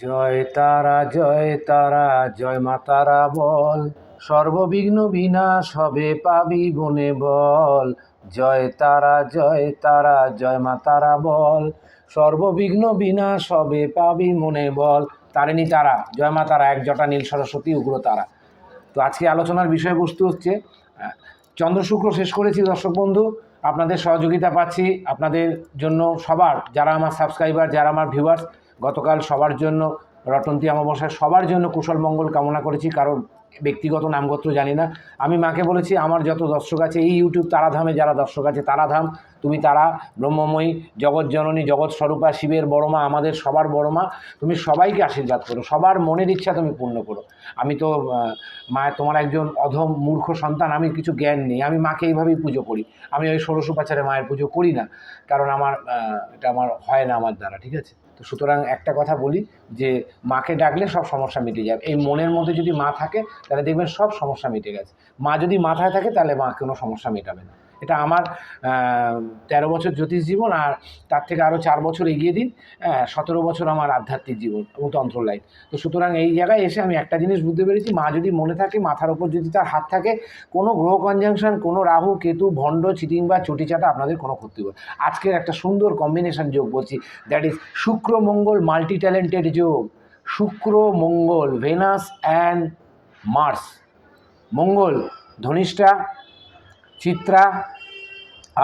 জয় তারা জয় তারা, জয় মা তারা বল। সর্ববিঘ্ন বিনাশ হবে পাবি বনে বল। জয় তারা জয় তারা, জয় মা তারা বল। সর্ববিঘ্ন বিনাশ হবে পাবি মনে বল। তারিণী তারা, জয় মা তারা এক জটা নীল সরস্বতী, উগ্র তারা। তো আজকে আলোচনার বিষয়বস্তু হচ্ছে চন্দ্র শুক্র শেষ করেছি দর্শক বন্ধু। আপনাদের সহযোগিতা পাচ্ছি। আপনাদের জন্য সবার, যারা আমার সাবস্ক্রাইবার যারা আমার ভিউয়ার্স গতকাল সবার জন্য রটন্তী অমাবস্যায় সবার জন্য কুশল মঙ্গল কামনা করেছি কারণ ব্যক্তিগত নামগোত্র জানি না। আমি মাকে বলেছি, আমার যত দর্শক আছে, এই ইউটিউব তারাধামে যারা দর্শক আছে, তারাধাম, তুমি তারা, ব্রহ্মময়ী, জগৎ জননী, জগৎ স্বরূপা, শিবের বড় মা, আমাদের সবার বড় মা, তুমি সবাইকে আশীর্বাদ করো, সবার মনের ইচ্ছা তুমি পূর্ণ করো। আমি তো মায়ের তোমার একজন অধম মূর্খ সন্তান, আমি কিছু জ্ঞান নেই, আমি মাকে এইভাবেই পুজো করি। আমি ওই ষোড়শোপাচারে মায়ের পুজো করি না, কারণ আমার এটা আমার হয় না আমার দ্বারা, ঠিক আছে? তো সুতরাং একটা কথা বলি যে মাকে ডাকলে সব সমস্যা মিটে যাবে এই মনের মধ্যে যদি মা থাকে, তাহলে দেখবেন সব সমস্যা মিটে গেছে। মা যদি মাথায় থাকে, তাহলে মা কোনো সমস্যা মেটাবে না। এটা আমার তেরো বছর জ্যোতিষ জীবন আর তার থেকে আরও চার বছর এগিয়ে দিন সতেরো বছর আমার আধ্যাত্মিক জীবন এবং তন্ত্র লাইন তো সুতরাং এই জায়গায় এসে আমি একটা জিনিস বুঝতে পেরেছি, মা যদি মনে থাকে, মাথার ওপর যদি তার হাত থাকে, কোনো গ্রহ কনজাংশন কোনো রাহু, কেতু, ভণ্ড চিটিং বা চটিচাটা আপনাদের কোনো ক্ষতি হবে আজকের একটা সুন্দর কম্বিনেশন যোগ বলছি দ্যাট ইজ শুক্র, মঙ্গল মাল্টি ট্যালেন্টেড যোগ। Shukra, Mangal Venus and Mars Mangal, Dhanishtha Chitra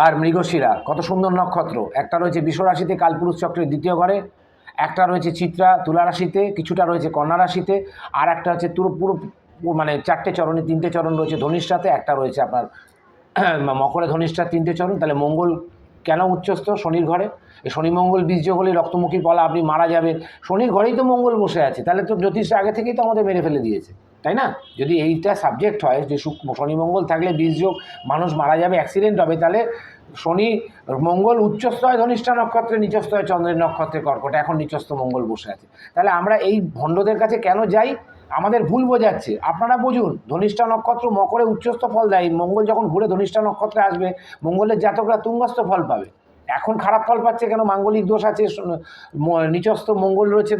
আর মৃগশিরা, কত সুন্দর নক্ষত্র। একটা রয়েছে বিশ্বরাশিতে কালপুরুষ চক্রের দ্বিতীয় ঘরে, একটা রয়েছে চিত্রা তুলা রাশিতে, কিছুটা রয়েছে কন্যা রাশিতে, আর একটা হচ্ছে পুরো মানে চারটে চরণে তিনটে চরণ রয়েছে ধনিষ্ঠাতে একটা রয়েছে আপনার মকরে ধনিষ্ঠার তিনটে চরণ, তাহলে মঙ্গল কেন উচ্চস্থ? শনির ঘরে। শনি মঙ্গল বীর্য হলে রক্তমুখী বলা, আপনি মারা যাবেন। শনির ঘরেই তো মঙ্গল বসে আছে, তাহলে তো জ্যোতিষ আগে থেকেই তো আমাদের মেরে ফেলে দিয়েছে। তাই না? যদি এইটা সাবজেক্ট হয়, যে শনি মঙ্গল থাকলে বীর্যোগ মানুষ মারা যাবে অ্যাক্সিডেন্ট হবে, তাহলে শনি মঙ্গল উচ্চস্থ হয় ধনিষ্ঠা নক্ষত্রে, নিচস্থ হয় চন্দ্রের নক্ষত্রে কর্কটে। এখন নিচস্থ মঙ্গল বসে আছে। তাহলে আমরা এই ভণ্ডদের কাছে কেন যাই? আমাদের ভুল বোঝাচ্ছে। আপনারা বুঝুন, ধনিষ্ঠা নক্ষত্র মকরে উচ্চস্থ ফল দেয়। মঙ্গল যখন ঘুরে ধনিষ্ঠা নক্ষত্রে আসবে, মঙ্গলের জাতকরা তুঙ্গস্থ ফল পাবে। এখন খারাপ ফল পাচ্ছে কেন? মাঙ্গলিক দোষ আছে নিচস্থ মঙ্গল রয়েছে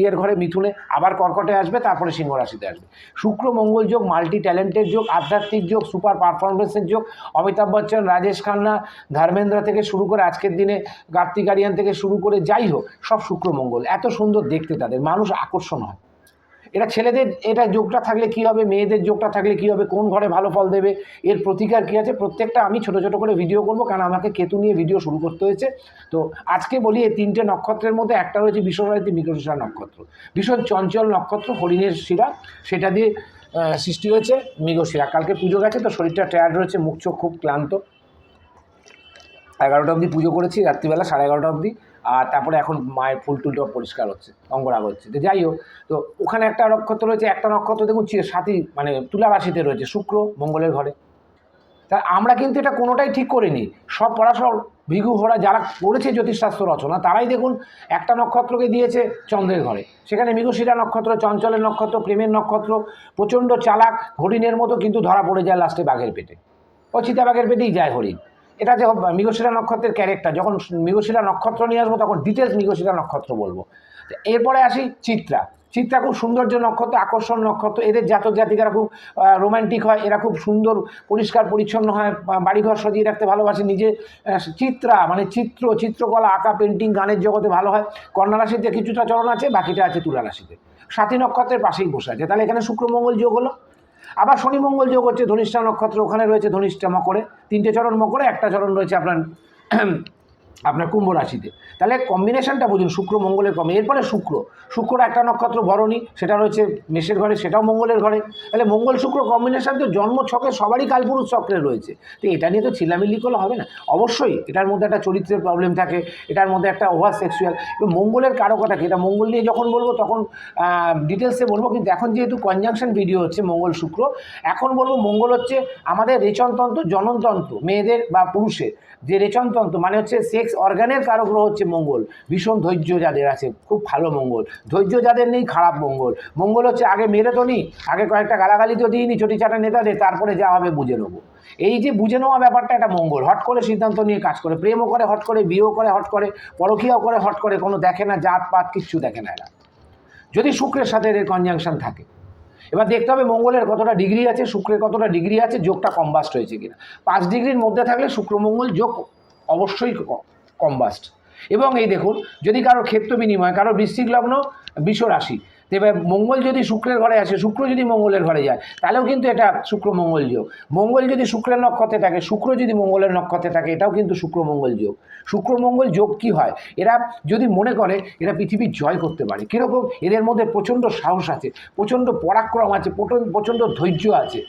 ইয়ের ঘরে মিথুনে, আবার কর্কটে আসবে, তারপরে সিংহ রাশিতে আসবে। শুক্র, মঙ্গল যোগ মাল্টি ট্যালেন্টের যোগ, আধ্যাত্মিক যোগ সুপার পারফরমেন্সের যোগ, অমিতাভ বচ্চন, রাজেশ খান্না, ধর্মেন্দ্র থেকে শুরু করে আজকের দিনে, কার্তিক আরিয়ান থেকে শুরু করে যাই হোক, সব শুক্র, মঙ্গল। এত সুন্দর দেখতে তাদের, মানুষ আকর্ষণ হয়। এটা ছেলেদের, এটা যোগটা থাকলে কি হবে, মেয়েদের যোগটা থাকলে কি হবে, কোন ঘরে ভালো ফল দেবে, এর প্রতিকার কী আছে, প্রত্যেকটা আমি ছোট ছোট করে ভিডিও করব, কারণ আমাকে কেতু নিয়ে ভিডিও শুরু করতে হয়েছে। তো আজকে বলি এই তিনটে নক্ষত্রের মধ্যে, একটা রয়েছে বিশ্বভারতী মৃগশিরা নক্ষত্র। ভীষণ চঞ্চল নক্ষত্র, হরিণের শিরা, সেটা দিয়ে সৃষ্টি হয়েছে মৃগশিরা। কালকে পুজো গেছে, তো শরীরটা টায়ার্ড রয়েছে, মুখ চোখ খুব ক্লান্ত। এগারোটা অবধি পুজো করেছি, রাত্রিবেলা সাড়ে এগারোটা অবধি। আর তারপরে এখন মায়ের ফুল টুলটা পরিষ্কার হচ্ছে, অঙ্গরাগ হচ্ছে। তো যাই হোক, তো ওখানে একটা নক্ষত্র রয়েছে, একটা নক্ষত্র দেখুন সাথী মানে তুলা রাশিতে রয়েছে, শুক্র, মঙ্গলের ঘরে। তা আমরা কিন্তু এটা কোনোটাই ঠিক করিনি। সব পড়াশোর ভিগু হোরা যারা করেছে জ্যোতিষশাস্ত্র রচনা, তারাই দেখুন একটা নক্ষত্রকে দিয়েছে চন্দ্রের ঘরে। সেখানে মৃগশিরা নক্ষত্র, চঞ্চলের নক্ষত্র, প্রেমের নক্ষত্র, প্রচণ্ড চালাক, হরিণের মতো কিন্তু ধরা পড়ে যায় লাস্টে বাঘের পেটে। ও চিতাবাঘের পেটেই যায় হরিণ। এটা যে মৃগশিরা নক্ষত্রের ক্যারেক্টার যখন মৃগশিরা নক্ষত্র নিয়ে আসব, তখন ডিটেলস মৃগশিরা নক্ষত্র বলব। এরপরে আসি চিত্রা। চিত্রা খুব সৌন্দর্য নক্ষত্র, আকর্ষণ নক্ষত্র। এদের জাতক জাতিকারা খুব রোমান্টিক হয়, এরা খুব সুন্দর, পরিষ্কার, পরিচ্ছন্ন হয় বাড়িঘর সাজিয়ে রাখতে ভালোবাসে। নিজে চিত্রা মানে চিত্র, চিত্রকলা, আঁকা পেন্টিং গানের জগতে ভালো হয়। কন্যা রাশিতে কিছুটা চরণ আছে, বাকিটা আছে তুলা রাশিতে। সাথী নক্ষত্রের পাশেই বসে আছে। তাহলে এখানে শুক্রমঙ্গল যোগ হলো। আবার শনি মঙ্গল যোগ হচ্ছে, ধনিষ্ঠা নক্ষত্র ওখানে রয়েছে, ধনিষ্ঠা মকরে, তিনটে চরণ মকরে, একটা চরণ রয়েছে আপনার আপনার কুম্ভ রাশিতে। তাহলে কম্বিনেশনটা বুঝুন, শুক্র মঙ্গলের কমে। এরপরে শুক্র। শুক্র একটা নক্ষত্র ভরণী সেটা রয়েছে মেষের ঘরে, সেটাও মঙ্গলের ঘরে। তাহলে মঙ্গল শুক্র কম্বিনেশন তো জন্ম ছকে সবারই কালপুরুষ চক্রে রয়েছে। তো এটা নিয়ে তো চিল্লামিল্লি করলে হবে না। অবশ্যই এটার মধ্যে একটা চরিত্রের প্রবলেম থাকে, এটার মধ্যে একটা ওভার সেক্সুয়াল মঙ্গলের কারকতা কি? এটা মঙ্গল নিয়ে যখন বলব তখন ডিটেলসে বলব। কিন্তু এখন যেহেতু কনজাংশন ভিডিও হচ্ছে মঙ্গল শুক্র এখন বলব মঙ্গল হচ্ছে আমাদের রেচনতন্ত্র, জননতন্ত্র, মেয়েদের বা পুরুষের। যে রেচনতন্ত্র মানে হচ্ছে সেক্স অর্গানের কারক গ্রহ হচ্ছে মঙ্গল। ভীষণ ধৈর্য যাদের আছে, খুব ভালো মঙ্গল। ধৈর্য যাদের নেই, খারাপ মঙ্গল। মঙ্গল হচ্ছে আগে মেরে তো নি, আগে কয়েকটা গালাগালি তো দিইনি চটি চাটা নেতাদের তারপরে যা হবে বুঝে নেব। এই যে বুঝে নেওয়া ব্যাপারটা একটা মঙ্গল। হট করে সিদ্ধান্ত নিয়ে কাজ করে, প্রেমও করে, হট করে, বিয়েও করে, হট করে, পরকীয়াও করে, হট করে, কোনো দেখে না, জাত পাত কিচ্ছু দেখে না এরা। যদি শুক্রের সাথে এদের কনজাংশন থাকে, এবার দেখতে হবে মঙ্গলের কতটা ডিগ্রি আছে, শুক্রের কতটা ডিগ্রি আছে, যোগটা কম্বাস্ট হয়েছে কিনা। পাঁচ ডিগ্রির মধ্যে থাকলে শুক্র মঙ্গল যোগ অবশ্যই কম্বাস্ট। এবং এই দেখুন, যদি কারও ক্ষেত্র বিনিময়, কারও বৃশ্চিক লগ্ন বিষ রাশি এবার মঙ্গল যদি শুক্রের ঘরে আসে, শুক্র যদি মঙ্গলের ঘরে যায়, তাহলেও কিন্তু এটা শুক্র মঙ্গল যোগ। মঙ্গল যদি শুক্রের নক্ষত্রে থাকে, শুক্র যদি মঙ্গলের নক্ষত্রে থাকে, এটাও কিন্তু শুক্র মঙ্গল যোগ। শুক্র মঙ্গল যোগ কি হয়? এরা যদি মনে করে, এরা পৃথিবীর জয় করতে পারে। কীরকম? এদের মধ্যে প্রচণ্ড সাহস আছে, প্রচণ্ড পরাক্রম আছে প্রচণ্ড ধৈর্য আছে।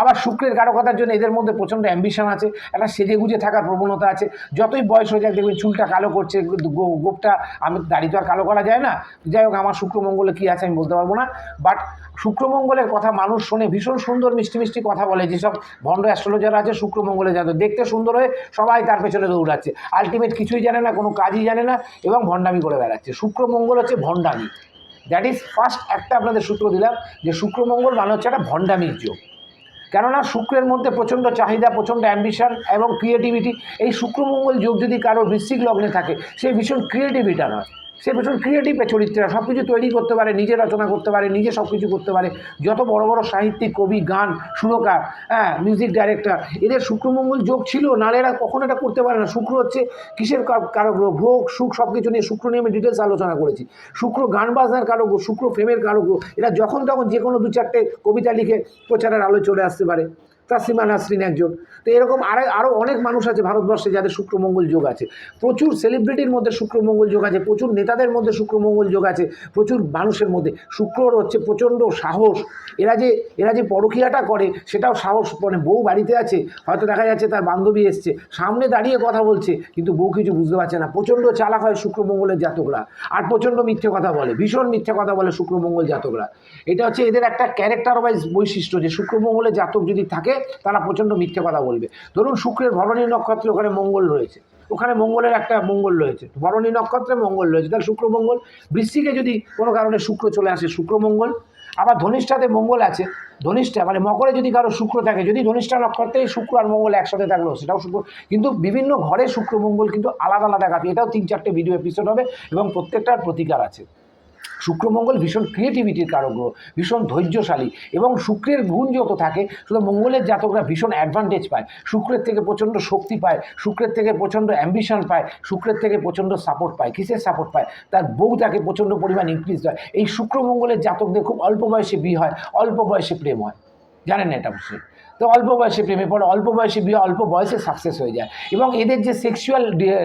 আবার শুক্রের কারকতার জন্য এদের মধ্যে প্রচণ্ড অ্যাম্বিশন আছে, একটা সেজে গুজে থাকার প্রবণতা আছে। যতই বয়স হয়ে যাক, দেখবেন চুলটা কালো করছে গোপটা, আমি দাড়ি তো আর কালো করা যায় না। যাই হোক, আমার শুক্রমঙ্গলে কী আছে আমি বলতে পারব না। বাট শুক্রমঙ্গলের কথা মানুষ শোনে, ভীষণ সুন্দর মিষ্টি মিষ্টি কথা বলে, যেসব ভণ্ড অ্যাস্ট্রোলজার আছে শুক্রমঙ্গলে যাতে দেখতে সুন্দর হয়ে সবাই তার পেছনে দৌড়াচ্ছে। আলটিমেট কিছুই জানে না, কোনো কাজই জানে না, এবং ভণ্ডামি করে বেড়াচ্ছে। শুক্রমঙ্গল হচ্ছে ভণ্ডামি। দ্যাট ইজ ফার্স্ট একটা আপনাদের সূত্র দিলাম, যে শুক্রমঙ্গল মানে হচ্ছে একটা ভণ্ডামির যোগ। কেননা শুক্রের মধ্যে প্রচণ্ড চাহিদা, প্রচণ্ড অ্যাম্বিশন এবং ক্রিয়েটিভিটি এই শুক্রমঙ্গল যোগ যদি কারোর বৃশ্চিক লগ্নে থাকে, সে ভীষণ ক্রিয়েটিভিটা নয়। সে ভীষণ ক্রিয়েটিভ চরিত্র সব কিছু তৈরি করতে পারে, নিজে রচনা করতে পারে, নিজে সব কিছু করতে পারে। যত বড় বড় সাহিত্যিক, কবি, গান, সুরকার হ্যাঁ মিউজিক ডাইরেক্টর এদের শুক্রমঙ্গল যোগ ছিল নাহলে এরা কখনো এটা করতে পারে না। শুক্র হচ্ছে কিসের কা- কারক গ্রহ? ভোগ, সুখ সব কিছু নিয়ে শুক্র নিয়ে আমি ডিটেলস আলোচনা করেছি। শুক্র গান বাজনার কারগ্রহ, শুক্র প্রেমের কারক এরা যখন তখন যে কোনো দু চারটে কবিতা লিখে প্রচারের আলো চলে আসতে পারে। তাসিমা নাসরিন একজন। তো এরকম আরও আরও অনেক মানুষ আছে ভারতবর্ষে যাদের শুক্রমঙ্গল যোগ আছে। প্রচুর সেলিব্রিটির মধ্যে শুক্রমঙ্গল যোগ আছে, প্রচুর নেতাদের মধ্যে শুক্রমঙ্গল যোগ আছে, প্রচুর মানুষের মধ্যে। শুক্রর হচ্ছে প্রচণ্ড সাহস। এরা যে এরা যে পরকীয়াটা করে, সেটাও সাহস মানে বউ বাড়িতে আছে, হয়তো দেখা যাচ্ছে তার বান্ধবী এসছে, সামনে দাঁড়িয়ে কথা বলছে, কিন্তু বউ কিছু বুঝতে পারছে না। প্রচণ্ড চালাক হয় শুক্রমঙ্গলের জাতকরা। আর প্রচণ্ড মিথ্যে কথা বলে, ভীষণ মিথ্যে কথা বলে শুক্রমঙ্গল জাতকরা। এটা হচ্ছে এদের একটা ক্যারেক্টার ওয়াইজ বৈশিষ্ট্য যে, শুক্রমঙ্গলের জাতক যদি থাকে তারা প্রচণ্ড মিথ্যে কথা বলবে। ধরুন শুক্রের ভরণী নক্ষত্রে ওখানে মঙ্গল রয়েছে। ওখানে মঙ্গলের একটা মঙ্গল রয়েছে। ভরণী নক্ষত্রে মঙ্গল রয়েছে। তাহলে শুক্রমঙ্গল বৃষ্টিকে যদি কোনো কারণে শুক্র চলে আসে শুক্রমঙ্গল আবার ধনিষ্ঠাতে মঙ্গল আছে। ধনিষ্ঠা মানে মকরে যদি কারও শুক্র থাকে, যদি ধনিষ্ঠা নক্ষত্রে শুক্র আর মঙ্গল একসাথে থাকল, সেটাও শুক্র। কিন্তু বিভিন্ন ঘরে শুক্র মঙ্গল কিন্তু আলাদা আলাদা কাটে এটাও তিন চারটে ভিডিও এপিসোড হবে এবং প্রত্যেকটার প্রতিকার আছে। শুক্রমঙ্গল ভীষণ ক্রিয়েটিভিটির কারক গ্রহ ভীষণ ধৈর্যশালী এবং শুক্রের গুণ যত থাকে, শুধু মঙ্গলের জাতকরা ভীষণ অ্যাডভান্টেজ পায়। শুক্রের থেকে প্রচণ্ড শক্তি পায়, শুক্রের থেকে প্রচণ্ড অ্যাম্বিশন পায়, শুক্রের থেকে প্রচণ্ড সাপোর্ট পায়, কিসের সাপোর্ট পায়? তার বউ তাকে প্রচণ্ড পরিমাণ ইনক্রিজ হয় এই শুক্রমঙ্গলের জাতকদের খুব অল্প বয়সে বিয়ে হয়, অল্প বয়সে প্রেম হয়। জানেন এটা অবশ্যই? তো অল্প বয়সে প্রেমে পড়ে, অল্প বয়সে বিয়ে, অল্প বয়সে সাকসেস হয়ে যায়। এবং এদের যে সেক্সুয়াল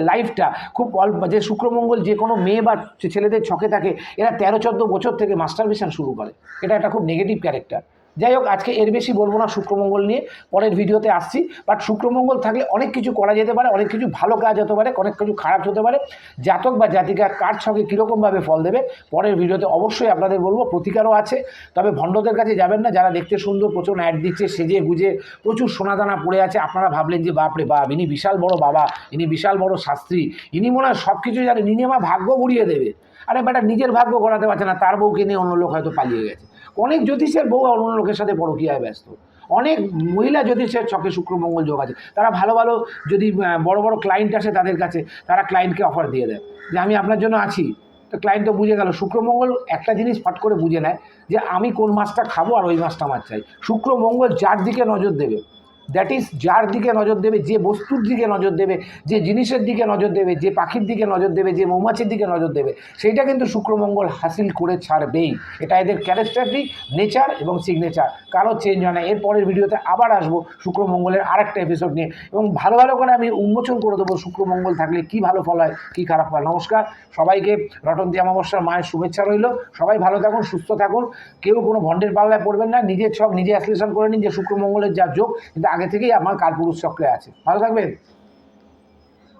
লাইফটা খুব অল্প, যে শুক্রমঙ্গল যে কোনো মেয়ে বা ছেলেদের ছকে থাকে, এরা তেরো, চোদ্দ বছর থেকে মাস্টারবেশন শুরু করে। এটা একটা খুব নেগেটিভ ক্যারেক্টার যাই হোক, আজকে এর বেশি বলব না শুক্রমঙ্গল নিয়ে, পরের ভিডিওতে আসছি। বাট শুক্রমঙ্গল থাকলে অনেক কিছু করা যেতে পারে, অনেক কিছু ভালো কাজ হতে পারে, অনেক কিছু খারাপ হতে পারে। জাতক বা জাতিকা কার ছকে কীরকমভাবে ফল দেবে, পরের ভিডিওতে অবশ্যই আপনাদের বলব, প্রতিকারও আছে। তবে ভণ্ডদের কাছে যাবেন না, যারা দেখতে সুন্দর প্রচুর অ্যাড দিচ্ছে, সেজে গুজে প্রচুর সোনাদানা পড়ে আছে। আপনারা ভাবলেন যে, বাপরে বাপ, ইনি বিশাল বড় বাবা, ইনি বিশাল বড় শাস্ত্রী, ইনি মনে হয় সব কিছু জানেন ইনি আমার ভাগ্য ঘুরিয়ে দেবে। আরে বেটা, নিজের ভাগ্য গড়াতে পারছে না, তার বউকে নিয়ে অন্য লোক হয়তো পালিয়ে গেছে। অনেক জ্যোতিষের বউ অন্য লোকের সাথে পরকীয়ায় ব্যস্ত। অনেক মহিলা জ্যোতিষের ছকে শুক্রমঙ্গল যোগ আছে। তারা ভালো ভালো যদি বড় বড় ক্লায়েন্ট আসে তাদের কাছে, তারা ক্লায়েন্টকে অফার দিয়ে দেয়। যে আমি আপনার জন্য আছি। তো ক্লায়েন্ট তো বুঝে গেল। শুক্রমঙ্গল একটা জিনিস ফট করে বুঝে নেয় যে আমি কোন মাছটা খাব আর ওই মাছটা আমার চাই। শুক্রমঙ্গল যার দিকে নজর দেবে। দ্যাট ইজ যার দিকে নজর দেবে, যে বস্তুর দিকে নজর দেবে, যে জিনিসের দিকে নজর দেবে, যে পাখির দিকে নজর দেবে, যে মৌমাছির দিকে নজর দেবে, সেইটা কিন্তু শুক্রমঙ্গল হাসিল করে ছাড়বেই। এটা এদের ক্যারেক্টারিক নেচার এবং সিগনেচার কারও চেঞ্জ হয় না। এর পরের ভিডিওতে আবার আসব শুক্রমঙ্গলের আরেকটা এপিসোড নিয়ে। এবং ভালো ভালো করে আমি উন্মোচন করে দেবো শুক্রমঙ্গল থাকলে কি ভালো ফল হয়, কী খারাপ হয়। নমস্কার। সবাইকে রটন্তি অমাবস্যার মায়ের শুভেচ্ছা রইল। সবাই ভালো থাকুন, সুস্থ থাকুন। কেউ কোনো ভণ্ডের পাল্লায় পড়বেন না। নিজের ছক নিজে অ্যাসলেশন করে নিন যে শুক্রমঙ্গলের যা যোগ, কিন্তু আগে থেকেই আমার কালপুরুষ চক্রে আছে। ভালো থাকবেন।